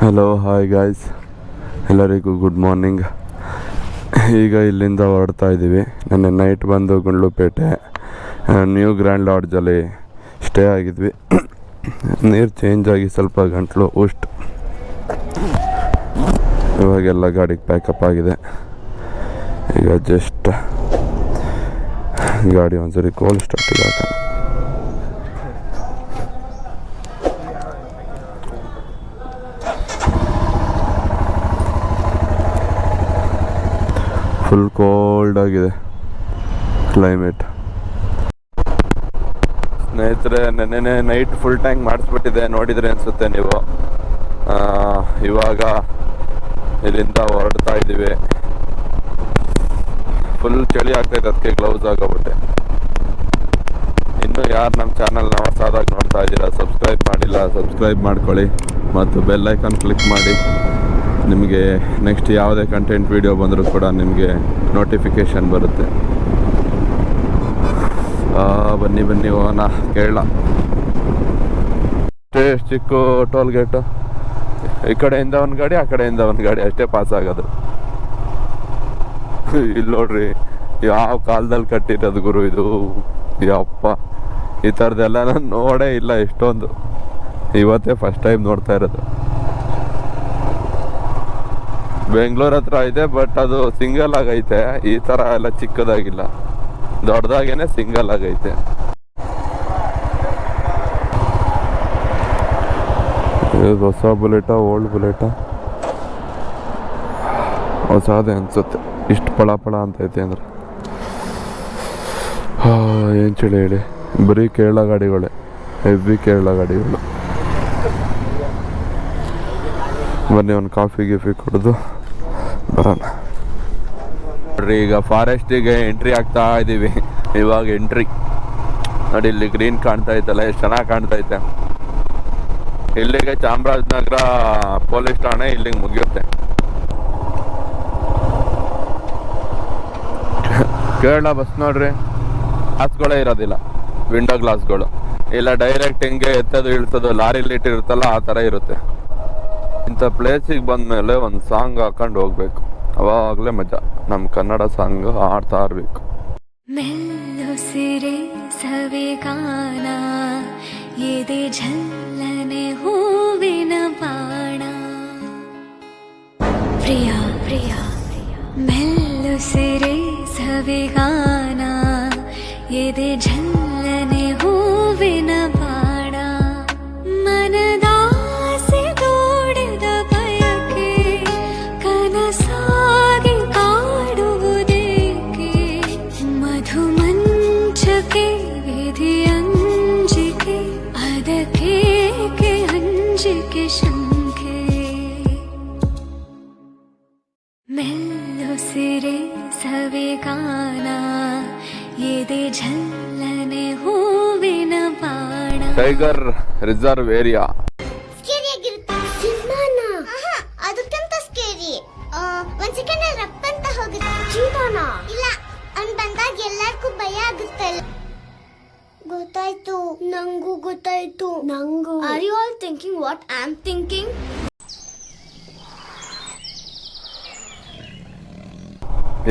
Hello hi guys ಎಲ್ಲರಿಗೂ good morning ಈಗ ಇಲ್ಲಿಂದ ಹೊರಡ್ತಾ ಇದ್ದೀವಿ ನೆನ್ನೆ ನೈಟ್ ಬಂದು ಗುಂಡ್ಲುಪೇಟೆ ನ್ಯೂ ಗ್ರ್ಯಾಂಡ್ ಲಾಡ್ಜಲ್ಲಿ ಸ್ಟೇ ಆಗಿದ್ವಿ. ನೀರು ಚೇಂಜ್ ಆಗಿ ಸ್ವಲ್ಪ ಗಂಟಲು ಓಸ್ಟ್ ಇವಾಗೆಲ್ಲ ಗಾಡಿಗೆ ಪ್ಯಾಕಪ್ ಆಗಿದೆ. ಈಗ ಜಸ್ಟ್ ಗಾಡಿ ಒಂದ್ಸರಿ ಕೋಲ್ಡ್ ಸ್ಟಾರ್ಟ್ ಇದೆ ಫುಲ್ ಕೋಲ್ಡ್ ಆಗಿದೆ. ಕ್ಲೈಮೇಟ್ ಸ್ನೇಹಿತರೆ ನೆನ್ನೆ ನೈಟ್ ಫುಲ್ ಟ್ಯಾಂಕ್ ಮಾಡಿಸ್ಬಿಟ್ಟಿದೆ, ನೋಡಿದ್ರೆ ಅನಿಸುತ್ತೆ ನೀವು. ಇವಾಗ ಇಲ್ಲಿಂದ ಹೊರಡ್ತಾ ಇದ್ದೀವಿ. ಫುಲ್ ಚಳಿ ಆಗ್ತೈತೆ ಅದಕ್ಕೆ ಗ್ಲೌಸ್ ಆಗೋಗ್ಬಿಟ್ಟೆ ಇನ್ನು ಯಾರು ನಮ್ಮ ಚಾನಲ್ನ ಹೊಸದಾಗಿ ನೋಡ್ತಾ ಇದ್ದೀರಾ ಸಬ್ಸ್ಕ್ರೈಬ್ ಮಾಡಿಲ್ಲ ಸಬ್ಸ್ಕ್ರೈಬ್ ಮಾಡ್ಕೊಳ್ಳಿ. ಮತ್ತು ಬೆಲ್ ಐಕಾನ್ ಕ್ಲಿಕ್ ಮಾಡಿ. ನಿಮಗೆ ನೆಕ್ಸ್ಟ್ ಯಾವುದೇ ಕಂಟೆಂಟ್ ವೀಡಿಯೋ ಬಂದರೂ ಕೂಡ ನಿಮಗೆ ನೋಟಿಫಿಕೇಷನ್ ಬರುತ್ತೆ. ಬನ್ನಿ ಬನ್ನಿ, ಹೋಗೋಣ. ಕೇರಳ. ಅಷ್ಟೇ ಚಿಕ್ಕ ಟೋಲ್ ಗೇಟು ಈ ಕಡೆಯಿಂದ ಒಂದು ಗಾಡಿ, ಆ ಕಡೆಯಿಂದ ಒಂದು ಗಾಡಿ. ಅಷ್ಟೇ ಪಾಸ್ ಆಗೋದು. ಇಲ್ಲಿ ನೋಡ್ರಿ, ಯಾವ ಕಾಲದಲ್ಲಿ ಕಟ್ಟಿರೋದು ಗುರು ಇದು? ಯಪ್ಪ. ಈ ಥರದ್ದೆಲ್ಲ ನಾನು ನೋಡೇ ಇಲ್ಲ ಇಷ್ಟೊಂದು ಇವತ್ತೇ ಫಸ್ಟ್ ಟೈಮ್ ನೋಡ್ತಾ ಇರೋದು. ಬೆಂಗಳೂರು ಹತ್ರ ಇದೆ ಬಟ್ ಅದು ಸಿಂಗಲ್ ಆಗೈತೆ. ಈ ಥರ ಎಲ್ಲ ಚಿಕ್ಕದಾಗಿಲ್ಲ. ದೊಡ್ಡದಾಗೇನೆ ಸಿಂಗಲ್ ಆಗೈತೆ. ಇದು ಹೊಸ ಬುಲೆಟ, ಓಲ್ಡ್ ಬುಲೆಟ. ಹೊಸದೇ ಅನ್ಸುತ್ತೆ. ಇಷ್ಟು ಪಳ ಪಳ ಅಂತೈತೆ ಅಂದ್ರೆ. ಏನು ಚಳಿ ಹೇಳಿ? ಬರೀ ಕೇರಳ ಗಾಡಿಗಳೇ ಹೆವಿ ಕೇರಳ ಗಾಡಿಗಳು ಬನ್ನಿ, ಒಂದು ಕಾಫಿ, ಗಿಫಿ ಕುಡಿದು ಬರೋಣ. ನೋಡ್ರಿ ಈಗ ಫಾರೆಸ್ಟಿಗೆ ಎಂಟ್ರಿ ಆಗ್ತಾ ಇದ್ದೀವಿ ಇವಾಗ ಎಂಟ್ರಿ ನೋಡಿ ಇಲ್ಲಿ ಗ್ರೀನ್ ಕಾಣ್ತಾ ಇತ್ತಲ್ಲ, ಎಷ್ಟು ಚೆನ್ನಾಗಿ ಕಾಣ್ತಾ ಐತೆ ಇಲ್ಲಿಗೆ ಚಾಮರಾಜನಗರ ಪೊಲೀಸ್ ಠಾಣೆ ಇಲ್ಲಿಗೆ ಮುಗಿಯುತ್ತೆ. ಕೇರಳ ಬಸ್ ನೋಡ್ರಿ. ಗ್ಲಾಸ್ಗಳೇ ಇರೋದಿಲ್ಲ. ವಿಂಡೋ ಗ್ಲಾಸ್ಗಳು ಇಲ್ಲ ಡೈರೆಕ್ಟ್ ಹಿಂಗೆ ಎತ್ತದು, ಇಳ್ಸೋದು, ಲಾರಿಲಿ ಇರುತ್ತಲ್ಲ ಆ ಥರ ಇರುತ್ತೆ. ಇಂಥ ಪ್ಲೇಸಿಗೆ ಬಂದಮೇಲೆ ಒಂದು ಸಾಂಗ್ ಹಾಕೊಂಡು ಹೋಗ್ಬೇಕು. ಅವಾಗಲೇ ಮಜಾ. ನಮ್ಮ ಕನ್ನಡ ಸಾಂಗ್ ಆಡ್ತಾ ಇರಬೇಕು. ಸವಿ ಸವಿಗಾನ ಎದೆ ಝಲ್ಲನೆ ಹೂವಿನ ಬಾಣ ಪ್ರಿಯ ಪ್ರಿಯ ಮೆಲ್ಲುಸಿರೆ ಸವಿಗಾನ ಎದೆ ಝಲ್ಲನೆ ಹೂವಿನ ಟೈಗರ್ ರಿಸರ್ವ್ ಏರಿಯಾ. ಸ್ಕೇರಿ ಆಗಿರುತ್ತೆ. ಸಿಂಹನ ಅದಕ್ಕಿಂತ ಸ್ಕೇರಿ ಒಂದ್ ಸೆಕೆಂಡ್ ಅಲ್ಲಿ ರಪ್ಪ ಅಂತ ಹೋಗುತ್ತೆ. ಚೀತಾನ ಇಲ್ಲ ಅವ್ನ್ ಬಂದಾಗ ಎಲ್ಲಾರ್ಗೂ ಭಯ ಆಗುತ್ತೆ ಗೊತ್ತಾಯ್ತು. ನಂಗೂ ಗೊತ್ತಾಯ್ತು. ನಂಗೂ. Are you all thinking what I am thinking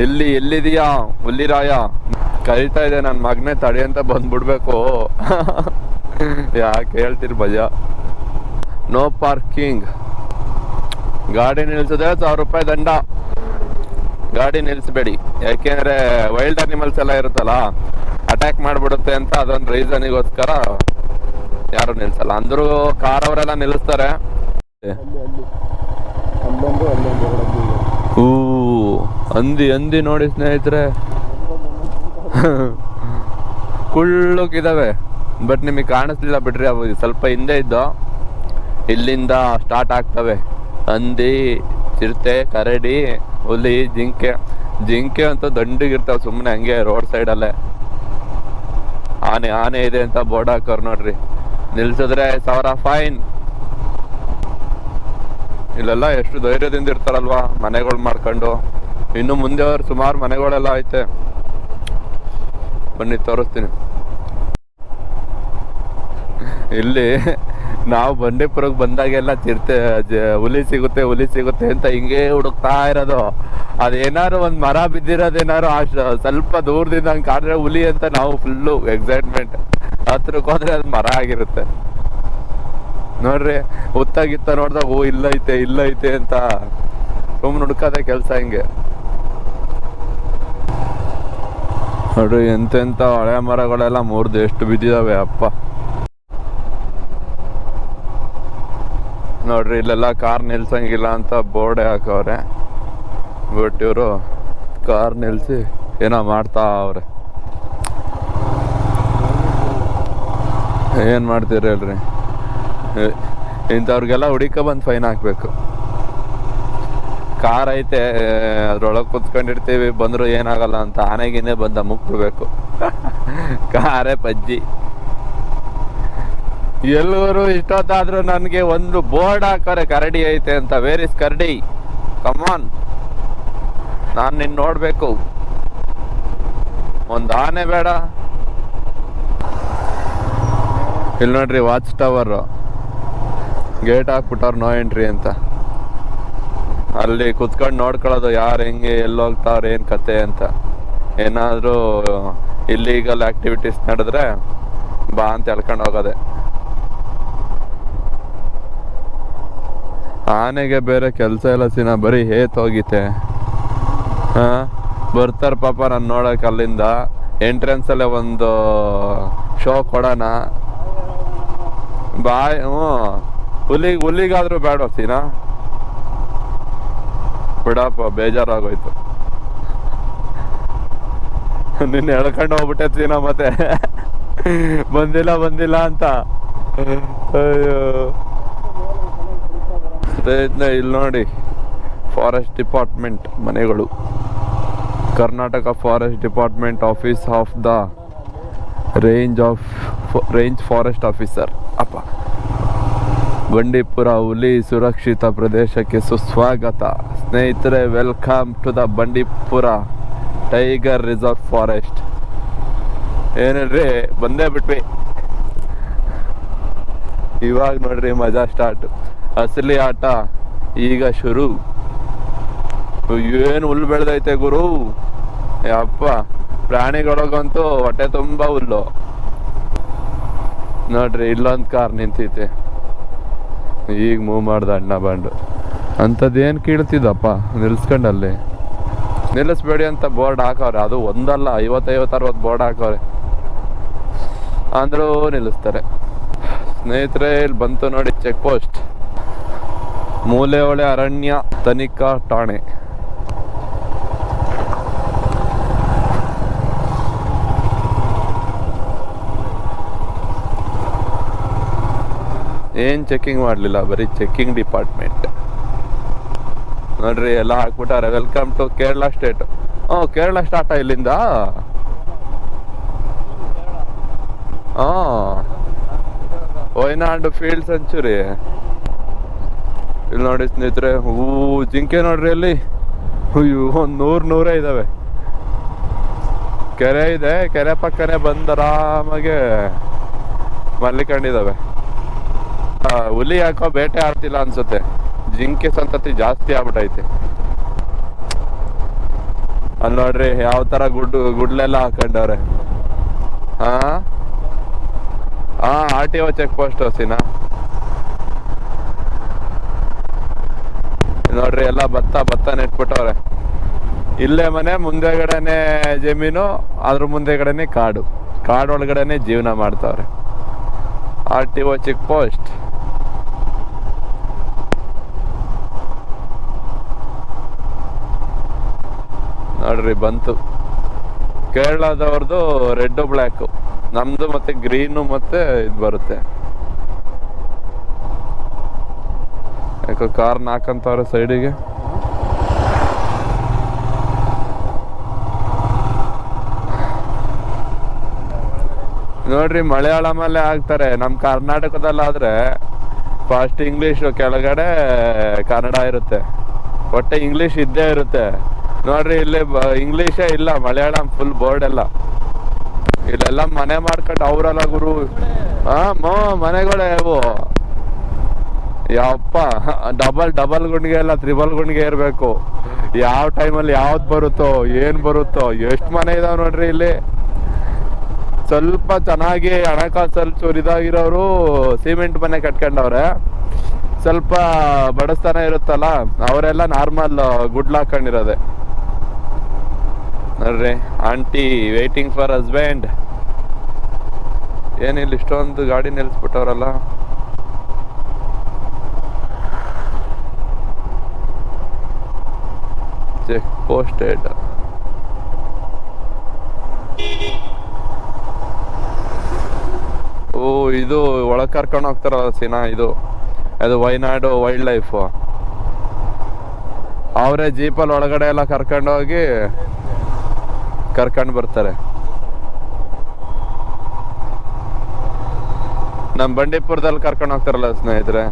ಎಲ್ಲಿ ಎಲ್ಲಿದೀಯಾ ಹುಲ್ಲಿರಾಯ? ಕರಿತಾ ಇದೆ ನನ್ನ ಮಗನೇ ತಡೆ ಅಂತ ಬಂದ್ಬಿಡ್ಬೇಕು. ಯಾಕೆ ಹೇಳ್ತೀರಿ ಭಯ ನೋ ಪಾರ್ಕಿಂಗ್ ಗಾಡಿ ನಿಲ್ಸಿದ್ರೆ ಸಾವಿರ ರೂಪಾಯಿ ದಂಡ. ಗಾಡಿ ನಿಲ್ಸಬೇಡಿ. ಯಾಕೆಂದ್ರೆ ವೈಲ್ಡ್ ಅನಿಮಲ್ಸ್ ಎಲ್ಲ ಇರುತ್ತಲ್ಲ ಅಟ್ಯಾಕ್ ಮಾಡ್ಬಿಡುತ್ತೆ ಅಂತ ಅದೊಂದು ರೀಸನಿಗೋಸ್ಕರ ಯಾರು ನಿಲ್ಸಲ್ಲ. ಅಂದ್ರೂ ಕಾರ್ ಅವರೆಲ್ಲ ನಿಲ್ಲಿಸ್ತಾರೆ. ಹೂ ಅಂದಿ ಅಂದಿ ನೋಡಿ ಸ್ನೇಹಿತರೆ. ಕುಳ್ಳಕ್ಕಿದಾವೆ ಬಟ್ ನಿಮಗೆ ಕಾಣಿಸ್ಲಿಲ್ಲ ಬಿಡ್ರಿ, ಅವು ಸ್ವಲ್ಪ ಹಿಂದೆ ಇದ್ದು. ಇಲ್ಲಿಂದ ಸ್ಟಾರ್ಟ್ ಆಗ್ತವೆ. ಹಂದಿ, ಚಿರತೆ, ಕರಡಿ, ಹುಲಿ, ಜಿಂಕೆ. ಜಿಂಕೆ ಅಂತ ದಂಡಿಗಿರ್ತಾವೆ ಸುಮ್ಮನೆ ಹಂಗೆ ರೋಡ್ ಸೈಡಲ್ಲೇ ಆನೆ ಆನೆ ಇದೆ ಅಂತ ಬೋರ್ಡ್ ಹಾಕೋರು ನೋಡ್ರಿ. ನಿಲ್ಸಿದ್ರೆ ಸಾವಿರ ಫೈನ್ ಇಲ್ಲೆಲ್ಲ ಎಷ್ಟು ಧೈರ್ಯದಿಂದ ಇರ್ತಾರಲ್ವಾ ಮನೆಗಳು ಮಾಡ್ಕೊಂಡು. ಇನ್ನು ಮುಂದೆ ಅವ್ರು ಸುಮಾರು ಮನೆಗಳೆಲ್ಲ ಐತೆ. ಬನ್ನಿ ತೋರಿಸ್ತೀನಿ. ಇಲ್ಲಿ ನಾವು ಬಂಡೀಪುರಕ್ಕೆ ಬಂದಾಗೆಲ್ಲ ತಿರ್ತೆ ಹುಲಿ ಸಿಗುತ್ತೆ ಹುಲಿ ಸಿಗುತ್ತೆ ಅಂತ ಹಿಂಗೆ ಹುಡುಕ್ತಾ ಇರೋದು. ಅದೇನಾದ್ರು ಒಂದ್ ಮರ ಬಿದ್ದಿರೋದೇನಾದ್ರು ಆ ಸ್ವಲ್ಪ ದೂರದಿಂದ ಹಂಗೆ ಕಾಣ್ರೆ ಹುಲಿ ಅಂತ ನಾವು ಫುಲ್ಲು ಎಕ್ಸೈಟ್ಮೆಂಟ್ ಹತ್ರಕ್ಕೆ ಹೋದ್ರೆ ಅದು ಮರ ಆಗಿರುತ್ತೆ. ನೋಡ್ರಿ, ಹುತ್ತಾಗಿತ್ತ ನೋಡ್ದಾಗ, ಓ, ಇಲ್ಲೈತೆ ಇಲ್ಲೈತೆ ಅಂತ ಸುಮ್ಮನೆ ಹುಡ್ಕದೆ ಕೆಲಸ ಹಿಂಗೆ. ನೋಡ್ರಿ ಎಂತೆಂತ ಹಳೆ ಮರಗಳೆಲ್ಲ ಮೂರ್ದು ಎಷ್ಟು ಬಿದ್ದಿದಾವೆ, ಅಪ್ಪ. ನೋಡ್ರಿ, ಇಲ್ಲೆಲ್ಲ ಕಾರ್ ನಿಲ್ಸಂಗಿಲ್ಲ ಅಂತ ಬೋರ್ಡೆ ಹಾಕವ್ರೆ. ಬಟ್ ಇವರು ಕಾರ್ ನಿಲ್ಸಿ ಏನೋ ಮಾಡ್ತಾ ಅವ್ರೆ. ಏನ್ ಮಾಡ್ತೀರಿ ಹೇಳ್ರಿ? ಇಂಥವ್ರಿಗೆಲ್ಲ ಹುಡಿಕ ಬಂದು ಫೈನ್ ಹಾಕಬೇಕು. ಕಾರ್ ಐತೆ, ಅದ್ರೊಳಗೆ ಕುತ್ಕೊಂಡಿರ್ತೀವಿ, ಬಂದ್ರು ಏನಾಗಲ್ಲ ಅಂತ ಆನೆಗಿನೇ ಬಂದ ಮುಗ್ಬಿಡ್ಬೇಕು ಕಾರೇ ಪಜ್ಜಿ. ಎಲ್ಲರೂ ಇಷ್ಟೊತ್ತಾದ್ರೂ ನನಗೆ ಒಂದು ಬೋರ್ಡ್ ಹಾಕೋರೆ ಕರಡಿ ಐತೆ ಅಂತ. ವೇರ್ ಇಸ್ ಕರಡಿ? ಕಮಾನ್ ನಾನು ನಿನ್ ನೋಡಬೇಕು. ಒಂದು ಆನೆ ಬೇಡ. ಇಲ್ಲಿ ನೋಡ್ರಿ ವಾಚ್ ಟವರ್ ಗೇಟ್ ಹಾಕ್ಬಿಟ್ಟವ್ರು ನೋ ಎಂಟ್ರಿ ಅಂತ. ಅಲ್ಲಿ ಕುತ್ಕೊಂಡು ನೋಡ್ಕೊಳ್ಳೋದು ಯಾರು ಹೆಂಗೆ ಎಲ್ಲಿ ಹೋಗ್ತಾವ್ರೆ ಏನ್ ಕತೆ ಅಂತ. ಏನಾದರೂ ಇಲ್ಲೀಗಲ್ ಆಕ್ಟಿವಿಟೀಸ್ ನಡೆದ್ರೆ ಬಾ ಅಂತ ಎಳ್ಕೊಂಡು ಹೋಗೋದೆ. ಆನೆಗೆ ಬೇರೆ ಕೆಲಸ ಇಲ್ಲ ಸಿನ, ಬರೀ ಹೇತ್ ಹೋಗಿತೆ ಹಾ? ಬರ್ತಾರ ಪಾಪ ನಾನು ನೋಡಕ್ ಅಲ್ಲಿಂದ. ಎಂಟ್ರೆನ್ಸ್ ಅಲ್ಲೇ ಒಂದು ಶೋ ಕೊಡೋಣ. ಬಾಯ್, ಹ್ಞೂ. ಹುಲಿ, ಹುಲಿಗಾದ್ರೂ ಬೇಡ ಸೀನಾ. ಬಿಡಪ್ಪ, ಬೇಜಾರಾಗೋಯ್ತು. ನಿನ್ನ ಎಳ್ಕೊಂಡು ಹೋಗ್ಬಿಟ್ಟೆ ಸೀನಾ ಮತ್ತೆ. ಬಂದಿಲ್ಲ ಬಂದಿಲ್ಲ ಅಂತ. ಅಯ್ಯೋ. ಇಲ್ಲಿ ನೋಡಿ. ಫಾರೆಸ್ಟ್ ಡಿಪಾರ್ಟ್ಮೆಂಟ್ ಮನೆಗಳು. Karnataka forest department office of the range of range forest officer ಅಪ್ಪ. ಬಂಡೀಪುರ ಹುಲಿ ಸುರಕ್ಷಿತ ಪ್ರದೇಶಕ್ಕೆ ಸುಸ್ವಾಗತ. ಸ್ನೇಹಿತರೆ welcome to the Bandipur tiger reserve forest ಏನಿಲ್ರಿ, ಬಂದೇ ಬಿಟ್ವಿ. ಇವಾಗ ನೋಡ್ರಿ ಮಜಾ ಸ್ಟಾರ್ಟ್ ಅಸಲಿ ಆಟ ಈಗ ಶುರು. ಏನು ಹುಲ್ಲು ಬೆಳೆದೈತೆ ಗುರು? ಅಪ್ಪ, ಪ್ರಾಣಿಗಳಿಗಂತೂ ಹೊಟ್ಟೆ ತುಂಬಾ ಹುಲ್ಲು. ನೋಡ್ರಿ, ಇಲ್ಲೊಂದು ಕಾರ್ ನಿಂತೈತೆ. ಈಗ ಮೂವ್ ಮಾಡ್ದ ಅಣ್ಣ ಬಂಡು ಅಂಥದ್ದೇನು ಕೀಳ್ತಿದ್ದಪ್ಪ ನಿಲ್ಸ್ಕೊಂಡಲ್ಲಿ? ನಿಲ್ಲಿಸ್ಬೇಡಿ ಅಂತ ಬೋರ್ಡ್ ಹಾಕವ್ರೆ. ಅದು ಒಂದಲ್ಲ, ಐವತ್ತೈವತ್ತು, ಅರವತ್ತು ಬೋರ್ಡ್ ಹಾಕವ್ರೆ. ಅಂದ್ರೂ ನಿಲ್ಲಿಸ್ತಾರೆ. ಸ್ನೇಹಿತರೆ, ಇಲ್ಲಿ ಬಂತು ನೋಡಿ ಚೆಕ್ ಪೋಸ್ಟ್ ಮೂಲೆಹೊಳೆ ಅರಣ್ಯ ತನಿಖಾ ಠಾಣೆ. ಏನ್ ಚೆಕಿಂಗ್ ಮಾಡ್ಲಿಲ್ಲ, ಬರೀ ಚೆಕಿಂಗ್ ಡಿಪಾರ್ಟ್ಮೆಂಟ್ ನೋಡ್ರಿ, ಎಲ್ಲ ಹಾಕ್ಬಿಟ್ಟಾರೆ. ವೆಲ್ಕಮ್ ಟು ಕೇರಳ ಸ್ಟೇಟ್ ಹ್ಞೂ ಕೇರಳ ಸ್ಟಾರ್ಟ್ ಇಲ್ಲಿಂದ? ಹಾಂ ವೈನಾಡ್ ಫೀಲ್ಡ್ ಸೆಂಚುರಿ ಇಲ್ಲಿ ನೋಡಿ ಸ್ನೇಹಿತರೆ ಹೂ ಜಿಂಕೆ ನೋಡ್ರಿ ಅಲ್ಲಿ. ಅಯ್ಯೋ ಒಂದು ನೂರು ನೂರೇ ಇದಾವೆ. ಕೆರೆ ಇದೆ ಕೆರೆ ಪಕ್ಕನೆ ಬಂದು ಆರಾಮಾಗೆ ಮಲ್ಲಿಕೊಂಡಿದ್ದಾವೆ ಆ, ಹುಲಿ ಯಾಕೋ ಬೇಟೆ ಆಡ್ತಿಲ್ಲ ಅನ್ಸುತ್ತೆ. ಜಿಂಕೆ ಸಂತತಿ ಜಾಸ್ತಿ ಆಗ್ಬಿಟ್ಟೈತೆ ಅಲ್ಲಿ ನೋಡ್ರಿ ಯಾವ ತರ ಗುಡ್ಡು ಗುಡ್ಲೆಲ್ಲ ಹಾಕೊಂಡವ್ರೆ. ಹಾ? ಹಾ R T O check post ಸಿನಾ? ನೋಡ್ರಿ, ಎಲ್ಲ ಭತ್ತ ಭತ್ತ ನೆಟ್ಬಿಟ್ಟವ್ರೆ ಇಲ್ಲೇ ಮನೆ, ಮುಂದೆಗಡೆನೆ ಜಮೀನು, ಅದ್ರ ಮುಂದೆಗಡೆನೆ ಕಾಡು. ಕಾಡೊಳಗಡೆನೆ ಜೀವನ ಮಾಡ್ತಾವ್ರೆ. R T O check post ನೋಡ್ರಿ, ಬಂತು. ಕೇರಳದವ್ರದ್ದು ರೆಡ್ ಬ್ಲ್ಯಾಕ್. ನಮ್ದು ಮತ್ತೆ ಗ್ರೀನು ಮತ್ತೆ ಇದು ಬರುತ್ತೆ. ಯಾಕೋ ಕಾರ್ ನಾಕಂತವ್ರೆ ಸೈಡಿಗೆ. ನೋಡ್ರಿ ಮಲಯಾಳಮಲ್ಲೇ ಆಗ್ತಾರೆ. ನಮ್ಮ ಕರ್ನಾಟಕದಲ್ಲಾದ್ರೆ ಫಸ್ಟ್ ಇಂಗ್ಲಿಷ್ ಕೆಳಗಡೆ, ಕನ್ನಡ ಇರುತ್ತೆ. ಒಟ್ಟೆ ಇಂಗ್ಲಿಷ್ ಇದ್ದೇ ಇರುತ್ತೆ. ನೋಡ್ರಿ, ಇಲ್ಲಿ ಇಂಗ್ಲಿಷೇ ಇಲ್ಲ, ಮಲಯಾಳಂ ಫುಲ್ ಬೋರ್ಡ್ ಎಲ್ಲ. ಇಲ್ಲೆಲ್ಲ ಮನೆ ಮಾಡ್ಕೊಂಡು ಅವರಲ್ಲ ಗುರು. ಹಾ ಮನೆಗಳೇ ಇವು. ಯಪ್ಪ ಡಬಲ್ ಡಬಲ್ ಗುಂಡಿಗೆ ಇಲ್ಲ ತ್ರಿಬಲ್ ಗುಂಡಿಗೆ ಇರಬೇಕು. ಯಾವ ಟೈಮಲ್ಲಿ ಯಾವ್ದು ಬರುತ್ತೋ, ಏನು ಬರುತ್ತೋ, ಎಷ್ಟು ಮನೆ ಇದಾವ್ ನೋಡ್ರಿ ಇಲ್ಲಿ. ಸ್ವಲ್ಪ ಚೆನ್ನಾಗಿ ಹಣಕಾಸಲ್ಲಿ ಚೂರಿದಾಗಿರೋರು ಸಿಮೆಂಟ್ ಮನೆ ಕಟ್ಕೊಂಡವ್ರೆ. ಸ್ವಲ್ಪ ಬಡಸ್ತಾನ ಇರುತ್ತಲ್ಲ, ಅವರೆಲ್ಲ ನಾರ್ಮಲ್ ಗುಡ್ಲ ಹಾಕೊಂಡಿರೋದೆ. ನೋಡ್ರಿ ಆಂಟಿ ವೇಟಿಂಗ್ ಫಾರ್ ಹಸ್ಬೆಂಡ್ ಏನಿಲ್ಲ, ಇಷ್ಟೊಂದು ಗಾಡಿ ನಿಲ್ಸ್ಬಿಟ್ಟವ್ರಲ್ಲ. ಚೆಕ್ ಪೋಸ್ಟೆಡ್ ಓ, ಇದು ಒಳಗೆ ಕರ್ಕೊಂಡು ಹೋಗ್ತಾರಲ್ಲ ಸಿನಾ, ಇದು. ಅದು ವೈನಾಡು ವೈಲ್ಡ್ ಲೈಫ್ ಅವರೇ ಜೀಪಲ್ಲಿ ಒಳಗಡೆ ಎಲ್ಲ ಕರ್ಕೊಂಡು ಹೋಗಿ ಕರ್ಕೊಂಡು ಬರ್ತಾರೆ. ನಮ್ಮ ಬಂಡೀಪುರದಲ್ಲಿ ಕರ್ಕೊಂಡು ಹೋಗ್ತಾರಲ್ಲ ಸ್ನೇಹಿತರೆ,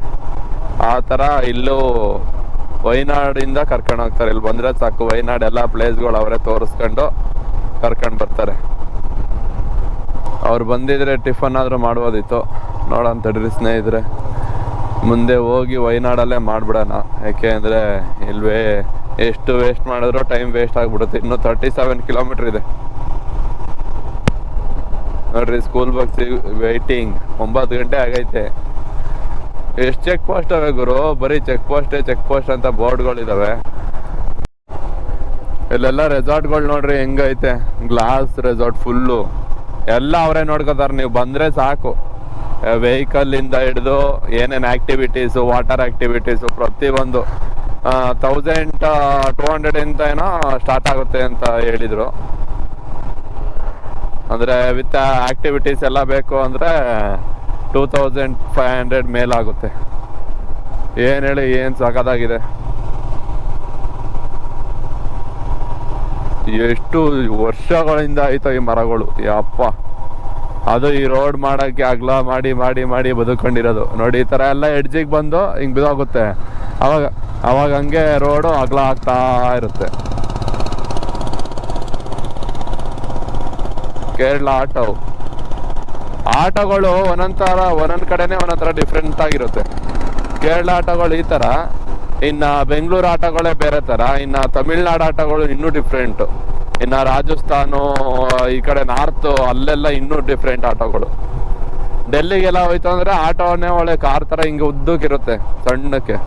ಆ ಥರ ಇಲ್ಲೂ ವೈನಾಡಿಂದ ಕರ್ಕೊಂಡು ಹೋಗ್ತಾರೆ. ಇಲ್ಲಿ ಬಂದ್ರೆ ಸಾಕು, ವೈನಾಡ್ ಎಲ್ಲ ಪ್ಲೇಸ್ಗಳು ಅವರೇ ತೋರಿಸ್ಕೊಂಡು ಕರ್ಕೊಂಡು ಬರ್ತಾರೆ. ಅವ್ರು ಬಂದಿದ್ರೆ ಟಿಫನ್ ಆದರೂ ಮಾಡ್ಬೋದಿತ್ತು. ನೋಡೋಣ ತಡ್ರಿ ಸ್ನೇಹಿತರೆ. ಮುಂದೆ ಹೋಗಿ ವಯನಾಡಲ್ಲೇ ಮಾಡಿಬಿಡೋಣ. ಯಾಕೆ ಅಂದರೆ ಇಲ್ವೇ ಎಷ್ಟು ವೇಸ್ಟ್ ಮಾಡಿದ್ರು ಟೈಮ್ ವೇಸ್ಟ್ ಆಗ್ಬಿಡುತ್ತೆ. ಇನ್ನು ತರ್ಟಿ ಸೆವೆನ್ ಕಿಲೋಮೀಟರ್ ಇದೆ. ನೋಡ್ರಿ ಸ್ಕೂಲ್ ಬಗ್ಸಿ ವೈಟಿಂಗ್ ಒಂಬತ್ತು ಗಂಟೆ ಆಗೈತೆ. ಎಷ್ಟು ಚೆಕ್ ಪೋಸ್ಟ್ ಅವೆ ಗುರು? ಬರೀ ಚೆಕ್ ಪೋಸ್ಟ್ ಚೆಕ್ ಪೋಸ್ಟ್ ಅಂತ ಬೋರ್ಡ್ಗಳಿದಾವೆ ಇಲ್ಲೆಲ್ಲ ರೆಸಾರ್ಟ್ಗಳು ನೋಡ್ರಿ, ಹೆಂಗೈತೆ? ಗ್ಲಾಸ್ ರೆಸಾರ್ಟ್ ಫುಲ್ಲು ಎಲ್ಲ ಅವರೇ ನೋಡ್ಕೋತಾರೆ, ನೀವು ಬಂದ್ರೆ ಸಾಕು. ವೆಹಿಕಲ್ ಇಂದ ಹಿಡಿದು ಏನೇನು ಆಕ್ಟಿವಿಟೀಸು ವಾಟರ್ ಆಕ್ಟಿವಿಟೀಸು ಪ್ರತಿಯೊಂದು. ತೌಸಂಡ್ ಟೂ ಹಂಡ್ರೆಡ್ ಇಂದ ಏನೋ ಸ್ಟಾರ್ಟ್ ಆಗುತ್ತೆ ಅಂತ ಹೇಳಿದ್ರು. ಅಂದ್ರೆ ವಿತ್ ಆಕ್ಟಿವಿಟೀಸ್ ಎಲ್ಲ ಬೇಕು ಅಂದ್ರೆ ಟೂ ತೌಸಂಡ್ ಫೈವ್ ಹಂಡ್ರೆಡ್ ಮೇಲಾಗುತ್ತೆ. ಏನು ಹೇಳಿ, ಏನು ಸಾಕದಾಗಿದೆ? ಎಷ್ಟು ವರ್ಷಗಳಿಂದ ಆಯ್ತು ಈ ಮರಗಳು? ಯಪ್ಪ. ಅದು ಈ ರೋಡ್ ಮಾಡೋಕ್ಕೆ ಅಗ್ಲ ಮಾಡಿ ಮಾಡಿ ಮಾಡಿ ಬದುಕೊಂಡಿರೋದು. ನೋಡಿ, ಈ ಥರ ಎಲ್ಲ ಎಡ್ಜಿಗೆ ಬಂದು ಹಿಂಗೆ ಬಿದಾಗುತ್ತೆ. ಅವಾಗ ಅವಾಗ ಹಂಗೆ ರೋಡು ಅಗ್ಲ ಆಗ್ತಾ ಇರುತ್ತೆ. ಕೇರಳ ಆಟೋ. ಆಟೋಗಳು ಒಂದೊಂದ್ ತರ ಒಂದೊಂದ್ ಕಡೆನೆ ಒಂದೊಂದ್ ತರ ಡಿಫ್ರೆಂಟ್ ಆಗಿರುತ್ತೆ. ಕೇರಳ ಆಟಗಳು ಈ ತರ. ಇನ್ನ ಬೆಂಗಳೂರು ಆಟಗಳೇ ಬೇರೆ ತರ. ಇನ್ನ ತಮಿಳ್ನಾಡು ಆಟಗಳು ಇನ್ನೂ ಡಿಫ್ರೆಂಟ್ ಇನ್ನ ರಾಜಸ್ಥಾನು, ಈ ಕಡೆ ನಾರ್ತ್ ಅಲ್ಲೆಲ್ಲ ಇನ್ನೂ ಡಿಫ್ರೆಂಟ್ ಆಟಗಳು. ಡೆಲ್ಲಿಗೆಲ್ಲ ಹೋಯ್ತು ಅಂದ್ರೆ ಆಟೋನೇ ಒಳ್ಳೆ ಕಾರ್ ತರ ಹಿಂಗೆ ಉದ್ದಕ್ಕಿರುತ್ತೆ, ಸಣ್ಣಕ್ಕೆ.